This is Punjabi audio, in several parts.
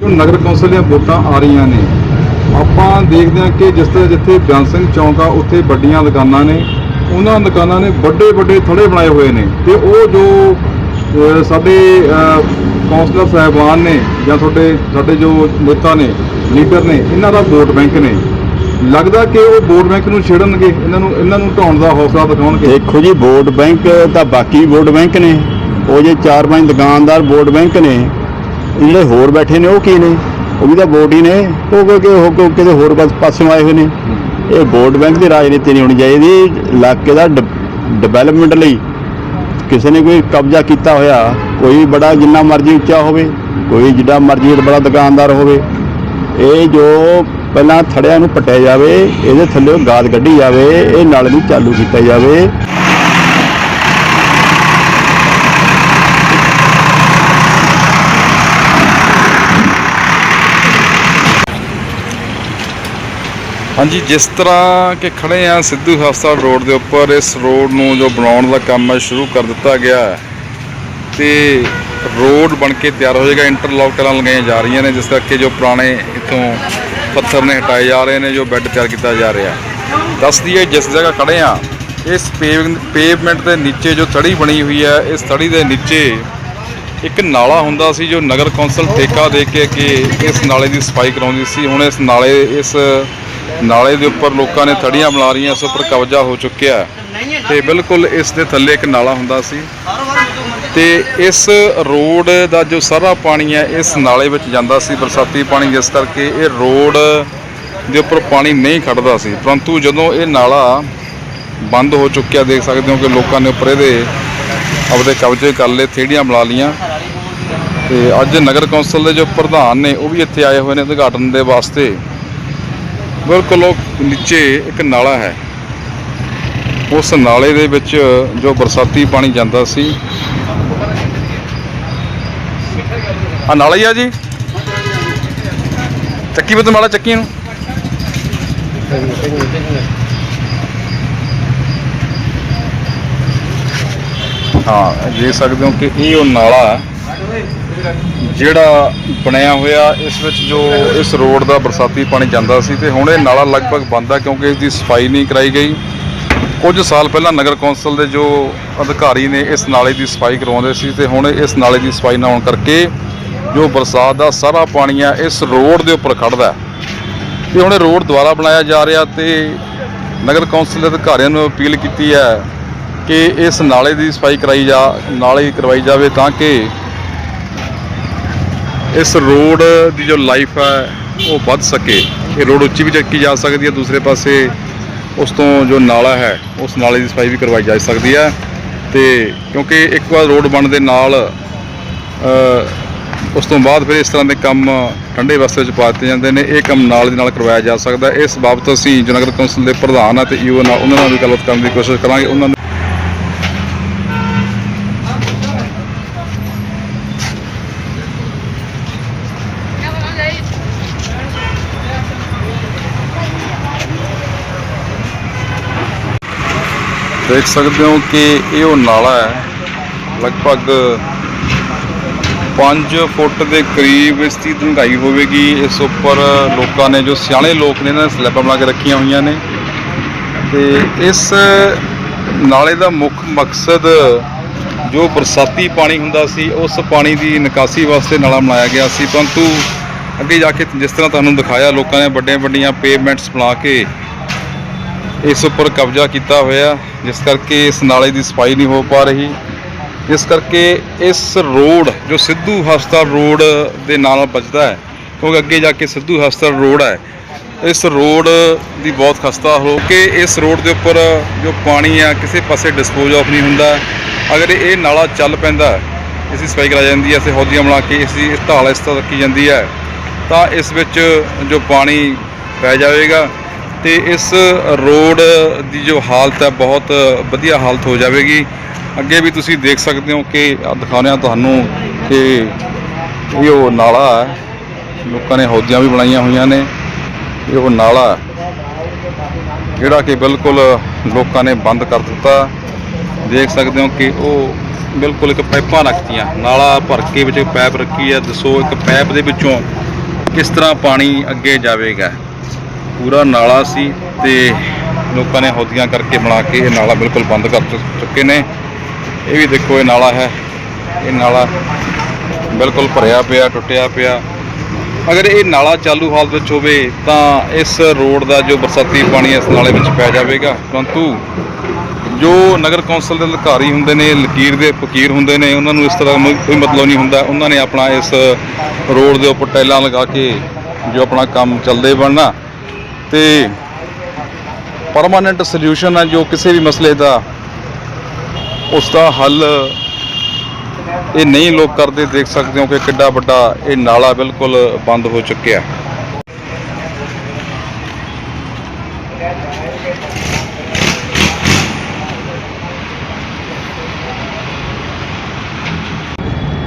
ਜੋ ਨਗਰ ਕੌਂਸਲ ਦੀਆਂ ਵੋਟਾਂ ਆ ਰਹੀਆਂ ਨੇ, ਆਪਾਂ ਦੇਖਦੇ ਹਾਂ ਕਿ ਜਿਸ ਤਰ੍ਹਾਂ ਜਿੱਥੇ ਬਿਆਨ ਸਿੰਘ ਚੌਂਕ ਆ, ਉੱਥੇ ਵੱਡੀਆਂ ਦੁਕਾਨਾਂ ਨੇ, ਉਹਨਾਂ ਦੁਕਾਨਾਂ ਨੇ ਵੱਡੇ ਵੱਡੇ ਥੜੇ ਬਣਾਏ ਹੋਏ ਨੇ ਤੇ ਉਹ ਜੋ ਸਾਡੇ ਕੌਂਸਲਰ ਸਾਹਿਬਾਨ ਨੇ ਜਾਂ ਤੁਹਾਡੇ, ਸਾਡੇ ਜੋ ਨੇਤਾ ਨੇ, ਲੀਡਰ ਨੇ, ਇਹਨਾਂ ਦਾ ਵੋਟ ਬੈਂਕ ਨੇ। ਲੱਗਦਾ ਕਿ ਉਹ ਵੋਟ ਬੈਂਕ ਨੂੰ ਛੇੜਨਗੇ, ਇਹਨਾਂ ਨੂੰ ਇਹਨਾਂ ਨੂੰ ਢਾਉਣ ਦਾ ਹੌਸਲਾ ਦਿਖਾਉਣਗੇ। ਦੇਖੋ ਜੀ, ਵੋਟ ਬੈਂਕ ਤਾਂ ਬਾਕੀ ਵੋਟ ਬੈਂਕ ਨੇ, ਉਹ ਜੇ ਚਾਰ ਪੰਜ ਦੁਕਾਨਦਾਰ ਵੋਟ ਬੈਂਕ ਨੇ ਜਿਹੜੇ ਹੋਰ ਬੈਠੇ ਨੇ, ਉਹ ਕੀ ਨੇ? ਉਹ ਵੀ ਤਾਂ ਵੋਟ ਹੀ ਨੇ। ਉਹ ਕਿ ਉਹ ਕਿ- ਕਿਤੇ ਹੋਰ ਪਾਸਿਓਂ ਆਏ ਹੋਏ ਨੇ। ਇਹ ਵੋਟ ਬੈਂਕ ਦੀ ਰਾਜਨੀਤੀ ਨਹੀਂ ਹੋਣੀ ਚਾਹੀਦੀ। ਇਲਾਕੇ ਦਾ ਡਿਵੈਲਪਮੈਂਟ ਲਈ ਕਿਸੇ ਨੇ ਕੋਈ ਕਬਜ਼ਾ ਕੀਤਾ ਹੋਇਆ, ਕੋਈ ਬੜਾ ਜਿੰਨਾ ਮਰਜ਼ੀ ਉੱਚਾ ਹੋਵੇ, ਕੋਈ ਜਿੱਡਾ ਮਰਜ਼ੀ ਬੜਾ ਦੁਕਾਨਦਾਰ ਹੋਵੇ, ਇਹ ਜੋ ਪਹਿਲਾਂ ਥੜਿਆਂ ਨੂੰ ਪਟਿਆ ਜਾਵੇ, ਇਹਦੇ ਥੱਲੇ ਗਾਦ ਕੱਢੀ ਜਾਵੇ, ਇਹ ਨਾਲੇ ਨੂੰ ਚਾਲੂ ਕੀਤਾ ਜਾਵੇ। ਹਾਂਜੀ, ਜਿਸ ਤਰ੍ਹਾਂ ਕਿ ਖੜੇ ਆ ਸਿੱਧੂ ਹਸਪਤਾਲ ਰੋਡ ਦੇ ਉੱਪਰ, ਇਸ ਰੋਡ ਨੂੰ ਜੋ ਬਣਾਉਣ ਦਾ ਕੰਮ ਹੈ ਸ਼ੁਰੂ ਕਰ ਦਿੱਤਾ ਗਿਆ ਹੈ। ਤੇ ਰੋਡ ਬਣ ਕੇ ਤਿਆਰ ਹੋ ਜਾਏਗਾ, ਇੰਟਰਲੌਕ ਟਲਾਂ ਲਗਾਈਆਂ ਜਾ ਰਹੀਆਂ ਨੇ, ਜਿਸ ਕਰਕੇ ਜੋ ਪੁਰਾਣੇ ਇਥੋਂ ਪੱਥਰ ਨੇ ਹਟਾਏ ਜਾ ਰਹੇ ਨੇ, ਜੋ ਬੈੱਡ ਤਿਆਰ ਕੀਤਾ ਜਾ ਰਿਹਾ। ਦੱਸ ਦਈਏ, ਜਿਸ ਜਗ੍ਹਾ ਖੜੇ ਆ, ਇਸ ਪੇਵ ਪੇਵਮੈਂਟ ਦੇ ਨੀਚੇ ਜੋ ਥੜੀ ਬਣੀ ਹੋਈ ਹੈ, ਇਸ ਥੜੀ ਦੇ ਨੀਚੇ ਇੱਕ ਨਾਲਾ ਹੁੰਦਾ ਸੀ, ਜੋ ਨਗਰ ਕੌਂਸਲ ਠੇਕਾ ਦੇ ਕੇ, ਕਿ ਇਸ ਨਾਲੇ ਦੀ ਸਫ਼ਾਈ ਕਰਾਉਂਦੀ ਸੀ। ਹੁਣ ਇਸ ਨਾਲੇ, ਇਸ ਨਾਲੇ ਦੇ ਉੱਪਰ ਲੋਕਾਂ ਨੇ ਥੜੀਆਂ ਬਣਾ ਰਹੀਆਂ, ਇਸ ਉੱਪਰ ਕਬਜ਼ਾ ਹੋ ਚੁੱਕਿਆ ਹੈ। ਤੇ ਬਿਲਕੁਲ ਇਸ ਦੇ ਥੱਲੇ ਇੱਕ ਨਾਲਾ ਹੁੰਦਾ ਸੀ। ਤੇ ਇਸ ਰੋਡ ਦਾ ਜੋ ਸਾਰਾ ਪਾਣੀ ਹੈ, ਇਸ ਨਾਲੇ ਵਿੱਚ ਜਾਂਦਾ ਸੀ ਬਰਸਾਤੀ ਪਾਣੀ, ਜਿਸ ਕਰਕੇ ਇਹ ਰੋਡ ਦੇ ਉੱਪਰ ਪਾਣੀ ਨਹੀਂ ਖੜਦਾ ਸੀ। ਪਰੰਤੂ ਜਦੋਂ ਇਹ ਨਾਲਾ ਬੰਦ ਹੋ ਚੁੱਕਿਆ, ਦੇਖ ਸਕਦੇ ਹੋ ਕਿ ਲੋਕਾਂ ਨੇ ਉੱਪਰ ਇਹਦੇ ਆਪਦੇ ਕਬਜ਼ੇ ਕਰ ਲਏ, ਥੇੜੀਆਂ ਬਣਾ ਲੀਆਂ ਤੇ ਅੱਜ ਨਗਰ ਕੌਂਸਲ ਦੇ ਜੋ ਪ੍ਰਧਾਨ ਨੇ, ਉਹ ਵੀ ਇੱਥੇ ਆਏ ਹੋਏ ਨੇ ਉਦਘਾਟਨ ਦੇ ਵਾਸਤੇ। ਬਿਲਕੁਲ ਉਹ ਨੀਚੇ ਇੱਕ ਨਾਲਾ ਹੈ। ਉਸ ਨਾਲੇ ਦੇ ਵਿੱਚ ਜੋ ਬਰਸਾਤੀ ਪਾਣੀ ਜਾਂਦਾ ਸੀ। ਆ ਨਾਲਾ ਹੀ ਆ ਜੀ। ਚੱਕੀ ਬਤ ਮਾਲਾ ਚੱਕੀ ਨੂੰ। ਹਾਂ, ਦੇਖ ਸਕਦੇ ਹੋ ਕਿ ਇਹ ਉਹ ਨਾਲਾ ਹੈ। ਜਿਹੜਾ ਬਣਿਆ ਹੋਇਆ ਇਸ ਵਿੱਚ ਜੋ ਇਸ ਰੋਡ ਦਾ ਬਰਸਾਤੀ ਪਾਣੀ ਜਾਂਦਾ ਸੀ ਤੇ ਹੁਣ ਇਹ ਨਾਲਾ ਲਗਭਗ ਬੰਦ ਹੈ ਕਿਉਂਕਿ ਇਸ ਦੀ ਸਫ਼ਾਈ ਨਹੀਂ ਕਰਾਈ ਗਈ। ਕੁਝ ਸਾਲ ਪਹਿਲਾਂ ਨਗਰ ਕੌਂਸਲ ਦੇ ਜੋ ਅਧਿਕਾਰੀ ਨੇ ਇਸ ਨਾਲੇ ਦੀ ਸਫ਼ਾਈ ਕਰਵਾਉਂਦੇ ਸੀ ਤੇ ਹੁਣ ਇਸ ਨਾਲੇ ਦੀ ਸਫ਼ਾਈ ਨਾ ਹੋਣ ਕਰਕੇ ਜੋ ਬਰਸਾਤ ਦਾ ਸਾਰਾ ਪਾਣੀ ਆ ਇਸ ਰੋਡ ਦੇ ਉੱਪਰ ਖੜਦਾ ਹੈ। ਤੇ ਹੁਣ ਇਹ ਰੋਡ ਦੁਬਾਰਾ ਬਣਾਇਆ ਜਾ ਰਿਹਾ ਤੇ ਨਗਰ ਕੌਂਸਲ ਦੇ ਅਧਿਕਾਰੀਆਂ ਨੂੰ ਅਪੀਲ ਕੀਤੀ ਹੈ ਕਿ ਇਸ ਨਾਲੇ ਦੀ ਸਫ਼ਾਈ ਕਰਾਈ ਜਾ, ਨਾਲੇ ਕਰਵਾਈ ਜਾਵੇ ਤਾਂ ਕਿ ਇਸ ਰੋਡ ਦੀ ਜੋ ਲਾਈਫ ਹੈ, ਉਹ ਵੱਧ ਸਕੇ। ਇਹ ਰੋਡ ਉੱਚੀ ਵੀ ਚੱਕੀ ਜਾ ਸਕਦੀ ਹੈ, ਦੂਸਰੇ ਪਾਸੇ ਉਸ ਤੋਂ ਜੋ ਨਾਲਾ ਹੈ, ਉਸ ਨਾਲੇ ਦੀ ਸਫ਼ਾਈ ਵੀ ਕਰਵਾਈ ਜਾ ਸਕਦੀ ਹੈ। ਤੇ ਕਿਉਂਕਿ ਇੱਕ ਵਾਰ ਰੋਡ ਬਣਨ ਦੇ ਨਾਲ ਉਸ ਤੋਂ ਬਾਅਦ ਫਿਰ ਇਸ ਤਰ੍ਹਾਂ ਦੇ ਕੰਮ ਠੰਡੇ ਵਸਤੇ ਵਿੱਚ ਪਾ ਦਿੱਤੇ ਜਾਂਦੇ ਨੇ। ਇਹ ਕੰਮ ਨਾਲ ਦੀ ਨਾਲ ਕਰਵਾਇਆ ਜਾ ਸਕਦਾ ਇਸ ਬਾਬਤ ਅਸੀਂ ਜੋ ਕੌਂਸਲ ਦੇ ਪ੍ਰਧਾਨ ਆ ਤੇ ਈਓ ਨਾਲ ਉਹਨਾਂ ਨਾਲ ਵੀ ਗੱਲਬਾਤ ਕਰਨ ਦੀ ਕੋਸ਼ਿਸ਼ ਕਰਾਂਗੇ। ਉਹਨਾਂ ਦੇਖ ਸਕਦੇ ਹੋ ਕਿ ਇਹ ਉਹ ਨਾਲਾ ਹੈ। ਲਗਭਗ 5 ਫੁੱਟ ਦੇ ਕਰੀਬ ਇਸ ਦੀ ਡੂੰਘਾਈ ਹੋਵੇਗੀ। ਇਸ ਉੱਪਰ ਲੋਕਾਂ ਨੇ ਜੋ ਸਿਆਣੇ ਲੋਕ ਨੇ, ਇਹਨਾਂ ਨੇ ਸਲੈਬਾਂ ਬਣਾ ਕੇ ਰੱਖੀਆਂ ਹੋਈਆਂ ਨੇ। ਤੇ ਇਸ ਨਾਲੇ ਦਾ ਮੁੱਖ ਮਕਸਦ ਜੋ ਬਰਸਾਤੀ ਪਾਣੀ ਹੁੰਦਾ ਸੀ, ਉਸ ਪਾਣੀ ਦੀ ਨਿਕਾਸੀ ਵਾਸਤੇ ਨਾਲਾ ਬਣਾਇਆ ਗਿਆ ਸੀ। ਪਰੰਤੂ ਅੱਗੇ ਜਾ ਕੇ ਜਿਸ ਤਰ੍ਹਾਂ ਤੁਹਾਨੂੰ ਦਿਖਾਇਆ, ਲੋਕਾਂ ਨੇ ਵੱਡੀਆਂ ਵੱਡੀਆਂ ਪੇਵਮੈਂਟਸ ਬਣਾ ਕੇ ਇਸ ਉੱਪਰ ਕਬਜ਼ਾ ਕੀਤਾ ਹੋਇਆ, ਜਿਸ ਕਰਕੇ ਇਸ ਨਾਲੇ ਦੀ ਸਫ਼ਾਈ ਨਹੀਂ ਹੋ ਪਾ ਰਹੀ। ਇਸ ਕਰਕੇ ਇਸ ਰੋਡ, ਜੋ ਸਿੱਧੂ ਹਸਪਤਾਲ ਰੋਡ ਦੇ ਨਾਲ ਬਚਦਾ ਹੈ, ਕਿਉਂਕਿ ਅੱਗੇ ਜਾ ਕੇ ਸਿੱਧੂ ਹਸਪਤਾਲ ਰੋਡ ਹੈ, ਇਸ ਰੋਡ ਦੀ ਬਹੁਤ ਖਸਤਾ ਹੋ ਕੇ ਇਸ ਰੋਡ ਦੇ ਉੱਪਰ ਜੋ ਪਾਣੀ ਆ, ਕਿਸੇ ਪਾਸੇ ਡਿਸਪੋਜ਼ ਆਫ ਨਹੀਂ ਹੁੰਦਾ। ਅਗਰ ਇਹ ਨਾਲਾ ਚੱਲ ਪੈਂਦਾ, ਇਸ ਦੀ ਸਫ਼ਾਈ ਕਰਾ ਜਾਂਦੀ ਹੈ ਤੇ ਹੌਦੀਆਂ ਬਣਾ ਕੇ ਇਸ ਦੀ ਢਾਲ ਇਸ ਤਰ੍ਹਾਂ ਰੱਖੀ ਜਾਂਦੀ ਹੈ, ਤਾਂ ਇਸ ਵਿੱਚ ਜੋ ਪਾਣੀ ਪੈ ਜਾਵੇਗਾ। ਤੇ ਇਸ ਰੋਡ ਦੀ ਜੋ ਹਾਲਤ ਹੈ, ਬਹੁਤ ਵਧੀਆ ਹਾਲਤ ਹੋ ਜਾਵੇਗੀ। ਅੱਗੇ ਵੀ ਤੁਸੀਂ ਦੇਖ ਸਕਦੇ ਹੋ ਕਿ ਆਹ ਦਿਖਾਉਂਦੇ ਹਾਂ ਤੁਹਾਨੂੰ ਕਿ ਇਹ ਉਹ ਨਾਲਾ ਹੈ। ਲੋਕਾਂ ਨੇ ਹੌਦੀਆਂ ਵੀ ਬਣਾਈਆਂ ਹੋਈਆਂ ਨੇ। ਇਹ ਉਹ ਨਾਲਾ ਜਿਹੜਾ ਕਿ ਬਿਲਕੁਲ ਲੋਕਾਂ ਨੇ ਬੰਦ ਕਰ ਦਿੱਤਾ। ਦੇਖ ਸਕਦੇ ਹੋ ਕਿ ਉਹ ਬਿਲਕੁਲ ਇੱਕ ਪਾਈਪਾਂ ਰੱਖਤੀਆਂ। ਨਾਲਾ ਭਰ ਕੇ ਵਿੱਚ ਪੈਪ ਰੱਖੀ ਹੈ। ਦੱਸੋ ਇੱਕ ਪੈਪ ਦੇ ਵਿੱਚੋਂ ਕਿਸ ਤਰ੍ਹਾਂ ਪਾਣੀ ਅੱਗੇ ਜਾਵੇਗਾ। ਪੂਰਾ ਨਾਲਾ ਸੀ ਤੇ ਲੋਕਾਂ ਨੇ ਹੌਦੀਆਂ ਕਰਕੇ ਬਣਾ ਕੇ ਇਹ ਨਾਲਾ ਬਿਲਕੁਲ ਬੰਦ ਕਰ ਚੁ- ਚੁੱਕੇ ਨੇ। ਇਹ ਵੀ ਦੇਖੋ ਇਹ ਨਾਲਾ ਹੈ। ਇਹ ਨਾਲਾ ਬਿਲਕੁਲ ਭਰਿਆ ਪਿਆ, ਟੁੱਟਿਆ ਪਿਆ। ਅਗਰ ਇਹ ਨਾਲਾ ਚਾਲੂ ਹਾਲਤ ਵਿੱਚ ਹੋਵੇ ਤਾਂ ਇਸ ਰੋਡ ਦਾ ਜੋ ਬਰਸਾਤੀ ਪਾਣੀ ਇਸ ਨਾਲੇ ਵਿੱਚ ਪੈ ਜਾਵੇਗਾ। ਪਰੰਤੂ ਜੋ ਨਗਰ ਕੌਂਸਲ ਦੇ ਅਧਿਕਾਰੀ ਹੁੰਦੇ ਨੇ, ਲਕੀਰ ਦੇ ਫਕੀਰ ਹੁੰਦੇ ਨੇ, ਉਹਨਾਂ ਨੂੰ ਇਸ ਤਰ੍ਹਾਂ ਕੋਈ ਮਤਲਬ ਨਹੀਂ ਹੁੰਦਾ। ਉਹਨਾਂ ਨੇ ਆਪਣਾ ਇਸ ਰੋਡ ਦੇ ਉੱਪਰ ਟੈਲਾਂ ਲਗਾ ਕੇ ਜੋ ਆਪਣਾ ਕੰਮ ਚੱਲਦੇ ਬਣਨਾ। ਤੇ ਪਰਮਾਨੈਂਟ ਸੋਲੂਸ਼ਨ ਹੈ ਜੋ ਕਿਸੇ ਵੀ ਮਸਲੇ ਦਾ ਉਸ ਦਾ ਹੱਲ ਇਹ ਨਹੀਂ ਲੋਕ ਕਰਦੇ, ਦੇਖ ਸਕਦੇ ਹੋ ਕਿ ਕਿੱਡਾ ਵੱਡਾ ਇਹ ਨਾਲਾ ਬਿਲਕੁਲ ਬੰਦ ਹੋ ਚੁੱਕਿਆ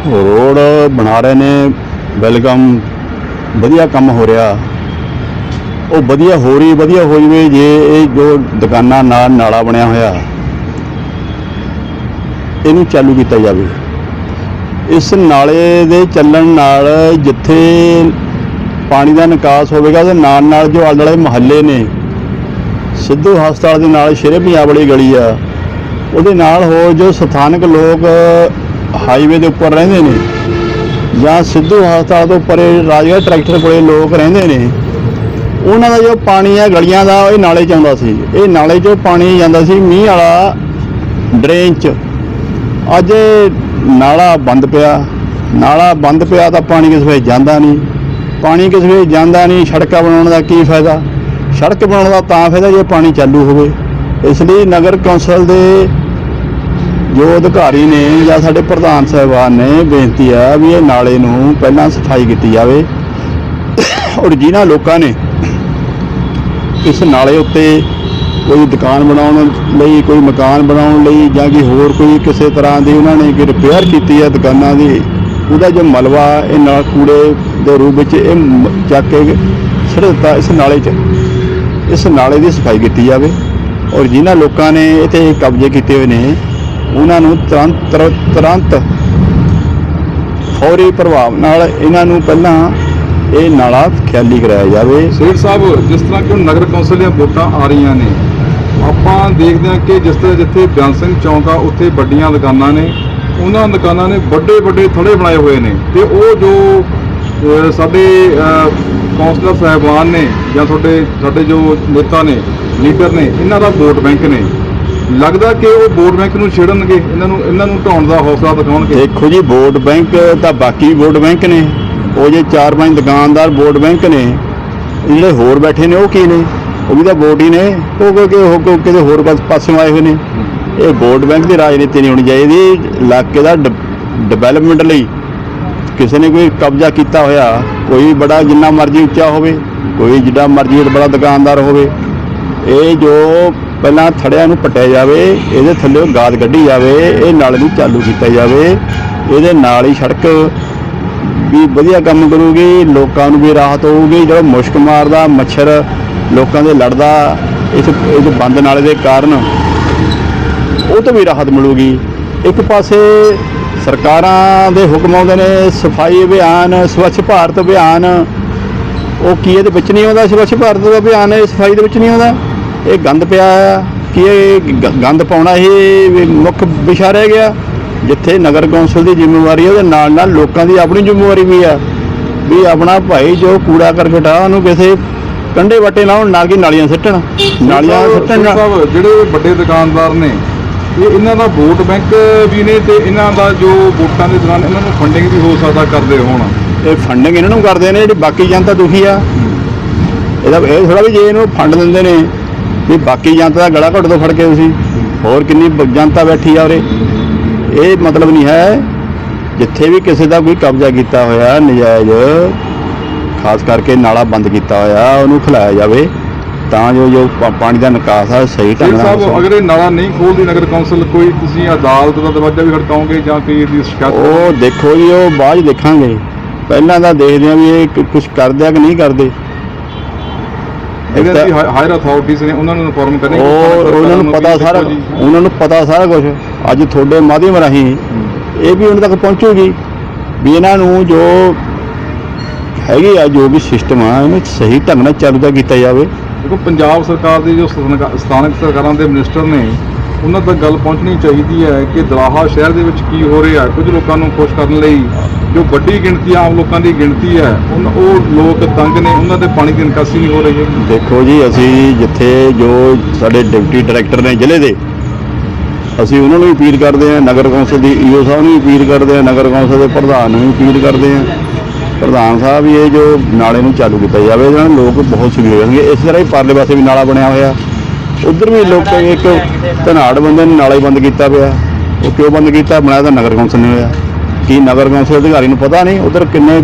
ਰੋਡ ਬਣਾ ਰਹੇ ਨੇ ਵੈਲਕਮ ਵਧੀਆ ਕੰਮ ਹੋ ਰਿਹਾ। ਉਹ ਵਧੀਆ ਹੋ ਰਹੀ ਵਧੀਆ ਹੋ ਜਵੇ ਜੇ ਇਹ ਜੋ ਦੁਕਾਨਾਂ ਨਾਲ ਨਾਲਾ ਬਣਿਆ ਹੋਇਆ, ਇਹਨੂੰ ਚਾਲੂ ਕੀਤਾ ਜਾਵੇ। ਇਸ ਨਾਲੇ ਦੇ ਚੱਲਣ ਨਾਲ ਜਿੱਥੇ ਪਾਣੀ ਦਾ ਨਿਕਾਸ ਹੋਵੇਗਾ, ਉਹਦੇ ਨਾਲ ਨਾਲ ਜੋ ਆਲੇ ਦੁਆਲੇ ਮੁਹੱਲੇ ਨੇ, ਸਿੱਧੂ ਹਸਪਤਾਲ ਦੇ ਨਾਲ ਸ਼ੇਰੇ ਪੰਜਾਬ ਵਾਲੀ ਗਲੀ ਆ, ਉਹਦੇ ਨਾਲ ਹੋਰ ਜੋ ਸਥਾਨਕ ਲੋਕ ਹਾਈਵੇ ਦੇ ਉੱਪਰ ਰਹਿੰਦੇ ਨੇ ਜਾਂ ਸਿੱਧੂ ਹਸਪਤਾਲ ਤੋਂ ਪਰੇ ਰਾਜਗੜ੍ਹ ਟਰੈਕਟਰ ਕੋਲੇ ਲੋਕ ਰਹਿੰਦੇ ਨੇ ਉਹਨਾਂ ਦਾ ਜੋ ਪਾਣੀ ਹੈ ਗਲੀਆਂ ਦਾ ਇਹ ਨਾਲੇ 'ਚ ਆਉਂਦਾ ਸੀ। ਇਹ ਨਾਲੇ 'ਚੋਂ ਪਾਣੀ ਜਾਂਦਾ ਸੀ, ਮੀਂਹ ਵਾਲਾ ਡਰੇਨ 'ਚ। ਅੱਜ ਨਾਲਾ ਬੰਦ ਪਿਆ। ਨਾਲਾ ਬੰਦ ਪਿਆ ਤਾਂ ਪਾਣੀ ਕਿਸੇ ਵੇ ਜਾਂਦਾ ਨਹੀਂ। ਪਾਣੀ ਕਿਸੇ ਵੇ ਜਾਂਦਾ ਨਹੀਂ, ਸੜਕਾਂ ਬਣਾਉਣ ਦਾ ਕੀ ਫਾਇਦਾ? ਸੜਕ ਬਣਾਉਣ ਦਾ ਤਾਂ ਫਾਇਦਾ ਜੇ ਪਾਣੀ ਚਾਲੂ ਹੋਵੇ। ਇਸ ਲਈ ਨਗਰ ਕੌਂਸਲ ਦੇ ਜੋ ਅਧਿਕਾਰੀ ਨੇ ਜਾਂ ਸਾਡੇ ਪ੍ਰਧਾਨ ਸਾਹਿਬਾਨ ਨੇ ਬੇਨਤੀ ਆ ਵੀ ਇਹ ਨਾਲੇ ਨੂੰ ਪਹਿਲਾਂ ਸਫ਼ਾਈ ਕੀਤੀ ਜਾਵੇ। ਔਰ ਜਿਨ੍ਹਾਂ ਲੋਕਾਂ ਨੇ ਇਸ ਨਾਲੇ ਉੱਤੇ ਕੋਈ ਦੁਕਾਨ ਬਣਾਉਣ ਲਈ, ਕੋਈ ਮਕਾਨ ਬਣਾਉਣ ਲਈ ਜਾਂ ਕਿ ਹੋਰ ਕੋਈ ਕਿਸੇ ਤਰ੍ਹਾਂ ਦੀ ਉਹਨਾਂ ਨੇ ਕਿ ਰਿਪੇਅਰ ਕੀਤੀ ਹੈ ਦੁਕਾਨਾਂ ਦੀ, ਉਹਦਾ ਜੋ ਮਲਬਾ ਇਹ ਨਾਲ ਕੂੜੇ ਦੇ ਰੂਪ ਵਿੱਚ ਇਹ ਚੱਕ ਕੇ ਛੱਡ ਦਿੱਤਾ ਇਸ ਨਾਲੇ 'ਚ। ਇਸ ਨਾਲੇ ਦੀ ਸਫ਼ਾਈ ਕੀਤੀ ਜਾਵੇ ਔਰ ਜਿਨ੍ਹਾਂ ਲੋਕਾਂ ਨੇ ਇੱਥੇ ਕਬਜ਼ੇ ਕੀਤੇ ਹੋਏ ਨੇ, ਉਹਨਾਂ ਨੂੰ ਤੁਰੰਤ ਤੁਰ- ਤੁਰੰਤ ਫੌਰੀ ਪ੍ਰਭਾਵ ਨਾਲ ਇਹਨਾਂ ਨੂੰ ਪਹਿਲਾਂ ਇਹ ਨਾਲਾ ਖਾਲੀ ਕਰਾਇਆ ਜਾਵੇ। ਸੇਠ ਸਾਹਿਬ ਜਿਸ ਤਰ੍ਹਾਂ ਕਿ ਹੁਣ ਨਗਰ ਕੌਂਸਲ ਦੀਆਂ ਵੋਟਾਂ ਆ ਰਹੀਆਂ ਨੇ ਆਪਾਂ ਦੇਖਦੇ ਹਾਂ ਕਿ ਜਿਸ ਤਰ੍ਹਾਂ ਜਿੱਥੇ ਬਿਆਨ ਸਿੰਘ ਚੌਂਕ ਆ ਉੱਥੇ ਵੱਡੀਆਂ ਦੁਕਾਨਾਂ ਨੇ ਉਹਨਾਂ ਦੁਕਾਨਾਂ ਨੇ ਵੱਡੇ ਵੱਡੇ ਥੜੇ ਬਣਾਏ ਹੋਏ ਨੇ ਤੇ ਉਹ ਜੋ ਸਾਡੇ ਕੌਂਸਲਰ ਸਾਹਿਬਾਨ ਨੇ ਜਾਂ ਤੁਹਾਡੇ ਸਾਡੇ ਜੋ ਨੇਤਾ ਨੇ ਲੀਡਰ ਨੇ ਇਹਨਾਂ ਦਾ ਵੋਟ ਬੈਂਕ ਨੇ। ਲੱਗਦਾ ਕਿ ਉਹ ਵੋਟ ਬੈਂਕ ਨੂੰ ਛੇੜਨਗੇ ਇਹਨਾਂ ਨੂੰ ਇਹਨਾਂ ਨੂੰ ਢਾਉਣ ਦਾ ਹੌਸਲਾ ਦਿਖਾਉਣਗੇ। ਦੇਖੋ ਜੀ ਵੋਟ ਬੈਂਕ ਤਾਂ ਬਾਕੀ ਵੋਟ ਬੈਂਕ ਨੇ। ਉਹ ਜੇ ਚਾਰ ਪੰਜ ਦੁਕਾਨਦਾਰ ਵੋਟ ਬੈਂਕ ਨੇ, ਜਿਹੜੇ ਹੋਰ ਬੈਠੇ ਨੇ, ਉਹ ਕੀ ਨੇ? ਉਹ ਵੀ ਤਾਂ ਵੋਟ ਹੀ ਨੇ। ਉਹ ਕਿਉਂਕਿ ਉਹ ਕੋ- ਕਿਤੇ ਹੋਰ ਪਾਸ- ਪਾਸਿਓਂ ਆਏ ਹੋਏ ਨੇ। ਇਹ ਵੋਟ ਬੈਂਕ ਦੀ ਰਾਜਨੀਤੀ ਨਹੀਂ ਹੋਣੀ ਚਾਹੀਦੀ। ਇਲਾਕੇ ਦਾ ਡਿਵੈਲਪਮੈਂਟ ਲਈ ਕਿਸੇ ਨੇ ਕੋਈ ਕਬਜ਼ਾ ਕੀਤਾ ਹੋਇਆ, ਕੋਈ ਬੜਾ ਜਿੰਨਾ ਮਰਜ਼ੀ ਉੱਚਾ ਹੋਵੇ, ਕੋਈ ਜਿੱਡਾ ਮਰਜ਼ੀ ਬੜਾ ਦੁਕਾਨਦਾਰ ਹੋਵੇ, ਇਹ ਜੋ ਪਹਿਲਾਂ ਥੜਿਆਂ ਨੂੰ ਪਟਿਆ ਜਾਵੇ, ਇਹਦੇ ਥੱਲੇ ਗਾਦ ਕੱਢੀ ਜਾਵੇ, ਇਹ ਨਾਲੇ ਨੂੰ ਚਾਲੂ ਕੀਤਾ ਜਾਵੇ, ਇਹਦੇ ਨਾਲ ਹੀ ਸੜਕ ਵੀ ਵਧੀਆ ਕੰਮ ਕਰੂਗੀ, ਲੋਕਾਂ ਨੂੰ ਵੀ ਰਾਹਤ ਹੋਊਗੀ। ਜਿਹੜਾ ਮੁਸ਼ਕ ਮਾਰਦਾ, ਮੱਛਰ ਲੋਕਾਂ ਦੇ ਲੜਦਾ, ਇਸ ਇਸ ਬੰਦ ਨਾਲੇ ਦੇ ਕਾਰਨ, ਉਹ ਤੋਂ ਵੀ ਰਾਹਤ ਮਿਲੂਗੀ। ਇੱਕ ਪਾਸੇ ਸਰਕਾਰਾਂ ਦੇ ਹੁਕਮ ਆਉਂਦੇ ਨੇ, ਸਫ਼ਾਈ ਅਭਿਆਨ, ਸਵੱਛ ਭਾਰਤ ਅਭਿਆਨ। ਉਹ ਕੀ ਇਹਦੇ ਵਿੱਚ ਨਹੀਂ ਆਉਂਦਾ, ਸਵੱਛ ਭਾਰਤ ਦਾ ਅਭਿਆਨ ਇਹ ਸਫ਼ਾਈ ਦੇ ਵਿੱਚ ਨਹੀਂ ਆਉਂਦਾ? ਇਹ ਗੰਦ ਪਿਆ ਆ। ਕਿ ਇਹ ਗ- ਗੰਦ ਪਾਉਣਾ ਹੀ ਮੁੱਖ ਵਿਸ਼ਾ ਰਹਿ ਗਿਆ? ਜਿੱਥੇ ਨਗਰ ਕੌਂਸਲ ਦੀ ਜ਼ਿੰਮੇਵਾਰੀ ਹੈ ਉਹਦੇ ਨਾਲ ਨਾਲ ਲੋਕਾਂ ਦੀ ਆਪਣੀ ਜ਼ਿੰਮੇਵਾਰੀ ਵੀ ਆ ਵੀ ਆਪਣਾ ਭਾਈ ਜੋ ਕੂੜਾ ਕਰਕਟ ਆ ਉਹਨੂੰ ਕਿਸੇ ਕੰਡੇ ਵੱਟੇ ਲਾਉਣ ਨਾ ਕਿ ਨਾਲੀਆਂ ਸਿੱਟਣ ਨਾਲੀਆਂ ਸਿੱਟਣ ਸਾਹਿਬ ਜਿਹੜੇ ਵੱਡੇ ਦੁਕਾਨਦਾਰ ਨੇ ਇਹ ਇਹਨਾਂ ਦਾ ਵੋਟ ਬੈਂਕ ਵੀ ਨੇ ਤੇ ਇਹਨਾਂ ਦਾ ਜੋ ਵੋਟਾਂ ਦੇ ਦੌਰਾਨ ਇਹਨਾਂ ਨੂੰ ਫੰਡਿੰਗ ਵੀ ਹੋ ਸਕਦਾ ਕਰਦੇ ਹੋਣ। ਇਹ ਫੰਡਿੰਗ ਇਹਨਾਂ ਨੂੰ ਕਰਦੇ ਨੇ ਜਿਹੜੀ ਬਾਕੀ ਜਨਤਾ ਦੁਖੀ ਆ। ਇਹਦਾ ਇਹ ਥੋੜਾ ਵੀ ਜੇ ਇਹਨੂੰ ਫੰਡ ਦਿੰਦੇ ਨੇ ਵੀ ਬਾਕੀ ਜਨਤਾ ਦਾ ਗਲਾ ਘੁੱਟ ਤੋਂ ਫੜ ਕੇ ਤੁਸੀਂ ਹੋਰ ਕਿੰਨੀ ਜਨਤਾ ਬੈਠੀ ਆ ਉਰੇ। ਇਹ ਮਤਲਬ ਨਹੀਂ ਹੈ ਜਿੱਥੇ ਵੀ ਕਿਸੇ ਦਾ ਕੋਈ ਕਬਜ਼ਾ ਕੀਤਾ ਹੋਇਆ ਨਜਾਇਜ਼ ਖਾਸ ਕਰਕੇ ਨਾਲਾ ਬੰਦ ਕੀਤਾ ਹੋਇਆ ਉਹਨੂੰ ਖਿਲਾਇਆ ਜਾਵੇ ਤਾਂ ਜੋ ਜੋ ਪਾ- ਪਾਣੀ ਦਾ ਨਿਕਾਸ ਆ ਸਹੀ ਢੰਗ ਨਾਲ ਸਾਹਿਬ। ਅਗਰ ਇਹ ਨਾਲਾ ਨਹੀਂ ਖੋਲਦੀ ਨਗਰ ਕੌਂਸਲ ਕੋਈ ਤੁਸੀਂ ਅਦਾਲਤ ਦਾ ਦਰਵਾਜ਼ਾ ਵੀ ਖੜਕਾਓਗੇ ਜਾਂ ਕੋਈ ਇਹਦੀ ਸ਼ਿਕਾਇਤ ਉਹ ਦੇਖੋ ਜੀ ਉਹ ਬਾਅਦ 'ਚ ਦੇਖਾਂਗੇ। ਪਹਿਲਾਂ ਤਾਂ ਦੇਖਦੇ ਆ ਵੀ ਇਹ ਕੁਝ ਕਰਦੇ ਆ ਕਿ ਨਹੀਂ ਕਰਦੇ। ਇਹਦੇ ਦੀ ਹਾਇਰ ਅਥਾਰਟੀਜ਼ ਨੇ ਉਹਨਾਂ ਨੂੰ ਇਨਫੋਰਮ ਕਰਨੇ ਉਹ ਉਹਨਾਂ ਨੂੰ ਪਤਾ ਸਾਰਾ ਉਹਨਾਂ ਨੂੰ ਪਤਾ ਸਾਰਾ ਕੁਝ ਅੱਜ ਤੁਹਾਡੇ ਮਾਧਿਅਮ ਰਾਹੀਂ ਇਹ ਵੀ ਉਹਨਾਂ ਤੱਕ ਪਹੁੰਚੂਗੀ ਵੀ ਇਹਨਾਂ ਨੂੰ ਜੋ ਹੈਗੇ ਆ ਜੋ ਵੀ ਸਿਸਟਮ ਆ ਇਹਨੂੰ ਸਹੀ ਢੰਗ ਨਾਲ ਚਾਲੂ ਤਾਂ ਕੀਤਾ ਜਾਵੇ। ਦੇਖੋ ਪੰਜਾਬ ਸਰਕਾਰ ਦੇ ਜੋ ਸਥਾਨਕ ਸਰਕਾਰਾਂ ਦੇ ਮਿਨਿਸਟਰ ਨੇ ਉਹਨਾਂ ਤੱਕ ਗੱਲ ਪਹੁੰਚਣੀ ਚਾਹੀਦੀ ਹੈ ਕਿ ਦਲਾਹਾ ਸ਼ਹਿਰ ਦੇ ਵਿੱਚ ਕੀ ਹੋ ਰਿਹਾ ਕੁਝ ਲੋਕਾਂ ਨੂੰ ਖੁਸ਼ ਕਰਨ ਲਈ ਜੋ ਵੱਡੀ ਗਿਣਤੀ ਆਮ ਲੋਕਾਂ ਦੀ ਗਿਣਤੀ ਹੈ ਉਨ- ਉਹ ਲੋਕ ਤੰਗ ਨੇ, ਉਹਨਾਂ ਦੇ ਪਾਣੀ ਦੀ ਨਿਕਾਸੀ ਨਹੀਂ ਹੋ ਰਹੀ ਹੈ ਦੇਖੋ ਜੀ, ਅਸੀਂ ਜਿੱਥੇ ਜੋ ਸਾਡੇ ਡਿਪਟੀ ਡਾਇਰੈਕਟਰ ਨੇ ਜ਼ਿਲ੍ਹੇ ਦੇ, ਅਸੀਂ ਉਹਨਾਂ ਨੂੰ ਵੀ ਅਪੀਲ ਕਰਦੇ ਹਾਂ, ਨਗਰ ਕੌਂਸਲ ਦੀ ਈਓ ਸਾਹਿਬ ਨੂੰ ਵੀ ਅਪੀਲ ਕਰਦੇ ਹਾਂ, ਨਗਰ ਕੌਂਸਲ ਦੇ ਪ੍ਰਧਾਨ ਨੂੰ ਵੀ ਅਪੀਲ ਕਰਦੇ ਹਾਂ। ਪ੍ਰਧਾਨ ਸਾਹਿਬ ਇਹ ਜੋ ਨਾਲੇ ਨੂੰ ਚਾਲੂ ਕੀਤਾ ਜਾਵੇ ਇਹਦੇ ਨਾਲ ਲੋਕ ਬਹੁਤ ਸੁਖੀ ਹੋਣਗੇ। ਇਸ ਤਰ੍ਹਾਂ ਹੀ ਪਰਲੇ ਪਾਸੇ ਵੀ ਨਾਲਾ ਬਣਿਆ ਹੋਇਆ। ਉਧਰ ਵੀ ਲੋਕ ਇੱਕ ਧਨਾੜ ਬੰਦੇ ਨੇ ਨਾਲਾ ਹੀ ਬੰਦ ਕੀਤਾ ਪਿਆ। ਉਹ ਕਿਉਂ ਬੰਦ ਕੀਤਾ? ਬਣਾਇਆ ਤਾਂ ਨਗਰ ਕੌਂਸਲ ਨੇ ਹੋਇਆ। ਕੀ ਨਗਰ ਕੌਂਸਲ ਅਧਿਕਾਰੀ ਨੂੰ ਪਤਾ ਨਹੀਂ, ਉਧਰ ਕਿੰਨੇ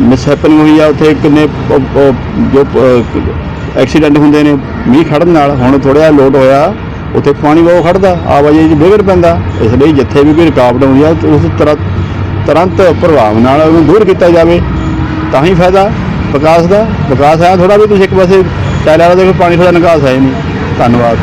ਮਿਸਹੈਪਨਿੰਗ ਹੋਈ ਆ, ਉੱਥੇ ਕਿੰਨੇ ਜੋ ਐਕਸੀਡੈਂਟ ਹੁੰਦੇ ਨੇ, ਮੀਂਹ ਖੜਨ ਨਾਲ, ਹੁਣ ਥੋੜ੍ਹਾ ਲੋਡ ਹੋਇਆ, ਉੱਥੇ ਪਾਣੀ ਬਹੁਤ ਖੜਦਾ ਆਵਾਜਾਈ 'ਚ ਵਿਗੜ ਪੈਂਦਾ, ਇਸ ਲਈ ਜਿੱਥੇ ਵੀ ਕੋਈ ਰੁਕਾਵਟ ਆਉਂਦੀ ਆ ਉਸ ਤਰ੍ਹਾਂ, ਤੁਰੰਤ ਪ੍ਰਭਾਵ ਨਾਲ ਉਹਨੂੰ ਦੂਰ ਕੀਤਾ ਜਾਵੇ, ਤਾਂ ਹੀ ਫਾਇਦਾ, ਵਿਕਾਸ ਦਾ, ਵਿਕਾਸ ਹੈ ਥੋੜਾ ਵੀ ਤੁਸੀਂ ਇੱਕ ਪਾਸੇ ਟਾਇਲਾਂ ਦਾ ਦੇਖੋ, ਪਾਣੀ ਥੋੜਾ ਨਿਕਾਸ ਹੈ ਨਹੀਂ, ਧੰਨਵਾਦ।